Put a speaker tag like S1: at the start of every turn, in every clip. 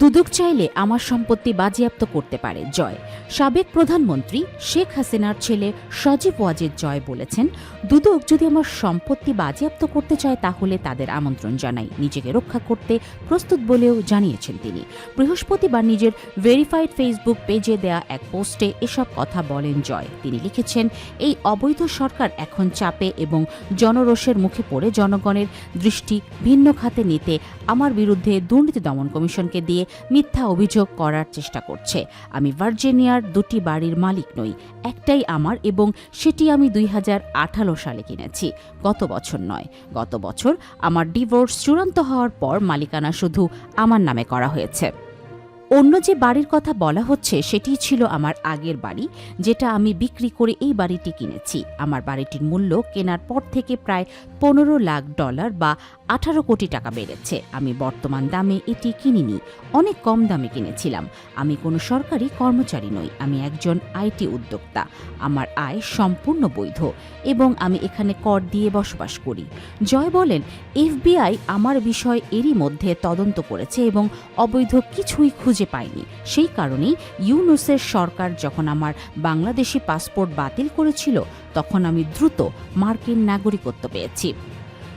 S1: দুদক চাইলে আমার সম্পত্তি বাজেয়াপ্ত করতে পারে, জয়। সাবেক প্রধানমন্ত্রী শেখ হাসিনার ছেলে সজীব ওয়াজেদ জয় বলেছেন, দুদক যদি আমার সম্পত্তি বাজেয়াপ্ত করতে চায় তাহলে তাদের আমন্ত্রণ জানাই, নিজেকে রক্ষা করতে প্রস্তুত বলেও জানিয়েছেন তিনি। বৃহস্পতিবার নিজের ভেরিফাইড ফেসবুক পেজে দেয়া এক পোস্টে এসব কথা বলেন জয়। তিনি লিখেছেন, এই অবৈধ সরকার এখন চাপে এবং জনরোষের মুখে পড়ে জনগণের দৃষ্টি ভিন্ন খাতে নিতে আমার বিরুদ্ধে দুর্নীতি দমন কমিশনকে দিয়ে মিথ্যা অভিযোগ করার চেষ্টা করছে। আমি ভার্জিনিয়ার দুটি বাড়ির মালিক নই, একটাই আমার এবং সেটি আমি দুই হাজার আঠারো সালে কিনেছি, গত বছর নয়। গত বছর আমার ডিভোর্স চূড়ান্ত হওয়ার পর মালিকানা শুধু আমার নামে করা হয়েছে। অন্য যে বাড়ির কথা বলা হচ্ছে সেটি ছিল আমার আগের বাড়ি, যেটা আমি বিক্রি করে এই বাড়িটি কিনেছি। আমার বাড়িটির মূল্য কেনার পর থেকে প্রায় পনেরো লাখ ডলার বা আঠারো কোটি টাকা বেড়েছে। আমি বর্তমান দামে এটি কিনিনি। অনেক কম দামে কিনেছিলাম। আমি কোনো সরকারি কর্মচারী নই। আমি একজন আইটি উদ্যোক্তা। আমার আয় সম্পূর্ণ বৈধ এবং আমি এখানে কর দিয়ে বসবাস করি। জয় বলেন, এফবিআই আমার বিষয় এরই মধ্যে তদন্ত করেছে এবং অবৈধ কিছুই খুঁজে পায়নি। সেই কারণেই ইউনুসের সরকার যখন আমার বাংলাদেশি পাসপোর্ট বাতিল করেছিল, তখন আমি দ্রুত মার্কিন নাগরিকত্ব পেয়েছি।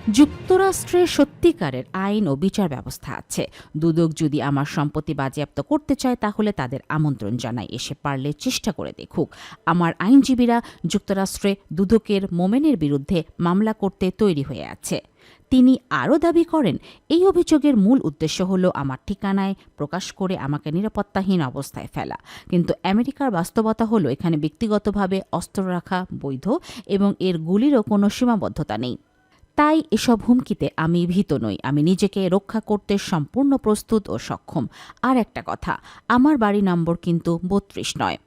S1: যুক্তরাষ্ট্রে সত্যিকারের আইন ও বিচার ব্যবস্থা আছে। দুদক যদি আমার সম্পত্তি বাজেয়াপ্ত করতে চায়, তাহলে তাদের আমন্ত্রণ জানাই। এসে পারলে চেষ্টা করে দেখুক। আমার আইনজীবীরা যুক্তরাষ্ট্রে দুদকের মোমেনের বিরুদ্ধে মামলা করতে তৈরি হয়ে আছে। তিনি আরও দাবি করেন, এই অভিযোগের মূল উদ্দেশ্য হল আমার ঠিকানায় প্রকাশ করে আমাকে নিরাপত্তাহীন অবস্থায় ফেলা। কিন্তু আমেরিকার বাস্তবতা হলো, এখানে ব্যক্তিগতভাবে অস্ত্র রাখা বৈধ এবং এর গুলিরও কোনো সীমাবদ্ধতা নেই। তাই এসব হুমকিতে আমি ভীত নই। আমি নিজেকে রক্ষা করতে সম্পূর্ণ প্রস্তুত ও সক্ষম। আর একটা কথা, আমার বাড়ি নম্বর কিন্তু বত্রিশ নয়।